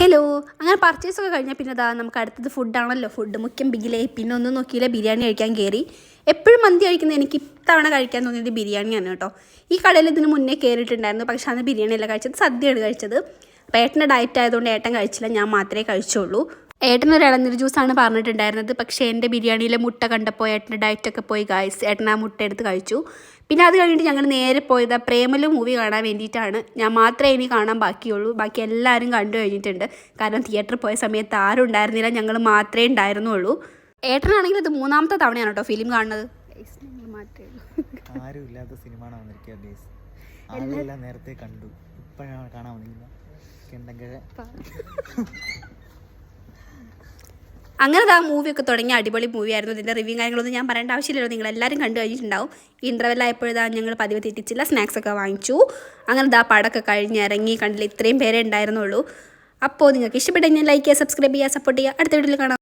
Hello അങ്ങനെ purchase ഒക്കെ കഴിഞ്ഞാൽ പിന്നെ അതാ നമുക്ക് അടുത്തത് ഫുഡാണല്ലോ. ഫുഡ് മുഖ്യം ബിഗിലേ പിന്നെ ഒന്നും നോക്കിയില്ല ബിരിയാണി കഴിക്കാൻ കയറി. എപ്പോഴും മന്തി കഴിക്കുന്നത് എനിക്ക് ഇത്തവണ കഴിക്കാൻ തോന്നിയത് ബിരിയാണിയാണ് കേട്ടോ. ഈ കടയിൽ ഇതിന് മുന്നേ കയറിയിട്ടുണ്ടായിരുന്നു പക്ഷേ അന്ന് ബിരിയാണിയല്ല കഴിച്ചത് സദ്യയാണ് കഴിച്ചത്. അപ്പോൾ ഏട്ടന്റെ ഡയറ്റ് ആയതുകൊണ്ട് ഏട്ടൻ കഴിച്ചില്ല ഞാൻ മാത്രമേ കഴിച്ചുള്ളൂ. ഏട്ടൻ ഒരു ഇളനീർ ജ്യൂസാണ് പറഞ്ഞിട്ടുണ്ടായിരുന്നത്. പക്ഷേ എന്റെ ബിരിയാണിയിലെ മുട്ട കണ്ടപ്പോൾ ഏട്ടന്റെ ഡയറ്റൊക്കെ പോയി ഗായ്സ് ഏട്ടൻ ആ മുട്ട എടുത്ത് കഴിച്ചു. പിന്നെ അത് കഴിഞ്ഞിട്ട് ഞങ്ങൾ നേരെ പോയത് ആ പ്രേമലു മൂവി കാണാൻ വേണ്ടിയിട്ടാണ്. ഞാൻ മാത്രമേ ഇനി കാണാൻ ബാക്കിയുള്ളൂ. ബാക്കി എല്ലാവരും കണ്ടു കഴിഞ്ഞിട്ടുണ്ട്. കാരണം തിയേറ്ററിൽ പോയ സമയത്ത് ആരും ഉണ്ടായിരുന്നില്ല. ഞങ്ങൾ മാത്രമേ ഉണ്ടായിരുന്നുള്ളൂ. ഏട്ടനാണെങ്കിൽ ഇത് മൂന്നാമത്തെ തവണയാണ് കേട്ടോ ഫിലിം കാണുന്നത്. മാത്രമേ ഉള്ളൂ ആരും ഇല്ലാത്ത സിനിമയാണ് വന്നിരിക്കുക ഗേസ് ആളെല്ലാം നേരത്തെ കണ്ടു. ഇപ്പോഴാണ് കാണാൻ അങ്ങനെ ആ മൂവിയൊക്കെ തുടങ്ങി അടിപൊളി മൂവിയായിരുന്നു. ഇതിന്റെ റിവ്യൂ കാര്യങ്ങളൊന്നും ഞാൻ പറയേണ്ട ആവശ്യമില്ലല്ലോ. നിങ്ങൾ എല്ലാവരും കണ്ടു കഴിഞ്ഞിട്ടുണ്ടാവും. ഇന്റർവെൽ ആയപ്പോഴാ ഞങ്ങൾ പതിവ് തെറ്റിച്ചില്ല സ്നാക്സ് ഒക്കെ വാങ്ങിച്ചു. അങ്ങനെ ദാ പടമൊക്കെ കഴിഞ്ഞ് ഇറങ്ങി കണ്ടില്ല ഇത്രയും പേരെ ഉണ്ടായിരുന്നുള്ളൂ. അപ്പോൾ നിങ്ങൾക്ക് ഇഷ്ടപ്പെട്ടു കഴിഞ്ഞാൽ ലൈക്ക് ചെയ്യുക സബ്സ്ക്രൈബ് ചെയ്യുക സപ്പോർട്ട് ചെയ്യുക. അടുത്ത വീഡിയോയിൽ കാണാം.